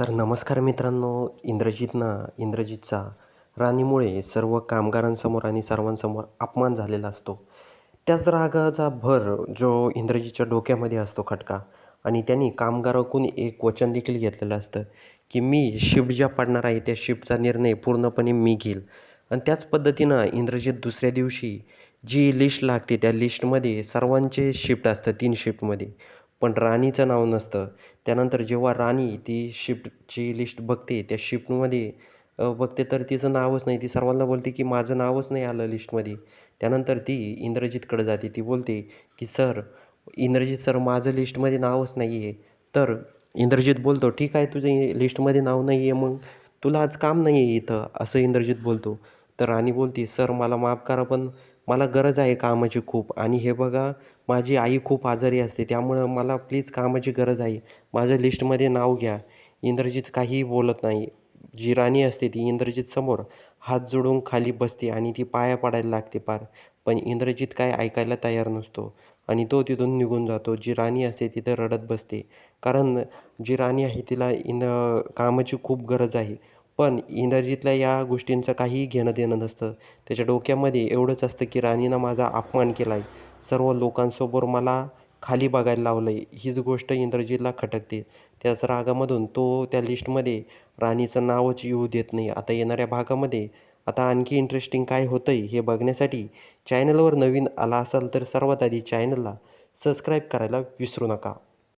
तर नमस्कार मित्रांनो इंद्रजितना इंद्रजितचा राणीमुळे सर्व कामगारांसमोर आणि सर्वांसमोर अपमान झालेला असतो. त्याच रागाचा भर जो इंद्रजितच्या डोक्यामध्ये असतो खटका आणि त्यांनी कामगाराकडून एक वचन देखील घेतलेलं असतं की मी शिफ्ट ज्या पडणार आहे त्या शिफ्टचा निर्णय पूर्णपणे मी घेईल. आणि त्याच पद्धतीनं इंद्रजित दुसऱ्या दिवशी जी लिस्ट लागते त्या लिस्टमध्ये सर्वांचे शिफ्ट असतं तीन शिफ्टमध्ये. पण राणीचं नाव नसतं. त्यानंतर जेव्हा राणी ती शिफ्टची लिस्ट बघते त्या शिफ्टमध्ये बघते तर तिचं नावच नाही. ती सर्वांना बोलते की माझं नावच नाही आलं लिस्टमध्ये त्यानंतर ती इंद्रजितकडे जाते. ती बोलते की सर इंद्रजित सर माझं लिस्टमध्ये नावच नाही आहे तर इंद्रजित बोलतो ठीक आहे तुझं लिस्टमध्ये नाव नाही आहे मग? तुला आज काम नाही आहे इथं असं इंद्रजित बोलतो. तर राणी बोलते सर मला माफ करा पण मला गरज आहे कामाची खूप. आणि हे बघा माझी आई खूप आजारी असते त्यामुळं मला प्लीज कामाची गरज आहे. माझ्या लिस्टमध्ये नाव घ्या. इंद्रजित काहीही बोलत नाही. जी राणी असते ती इंद्रजित समोर हात जोडून खाली बसते आणि ती पाया पडायला लागते पार. पण इंद्रजित काय ऐकायला तयार नसतो आणि तो तिथून निघून जातो. जी राणी असते तिथं रडत बसते. कारण जी राणी आहे तिला इंद कामाची खूप गरज आहे. पण इंद्रजितला या गोष्टींचं काहीही घेणं देणं नसतं. त्याच्या डोक्यामध्ये एवढंच असतं की राणीनं माझा अपमान केला आहे सर्व लोकांसमोर मला खाली बघायला लावलं आहे हीच गोष्ट इंद्रजितला खटकते. त्याच रागामधून तो त्या लिस्टमध्ये राणीचं नावच येऊ देत नाही. आता येणाऱ्या भागामध्ये आता आणखी इंटरेस्टिंग काय होतं आहे हे बघण्यासाठी चॅनलवर नवीन आला असाल तर सर्वात आधी चॅनलला सबस्क्राईब करायला विसरू नका.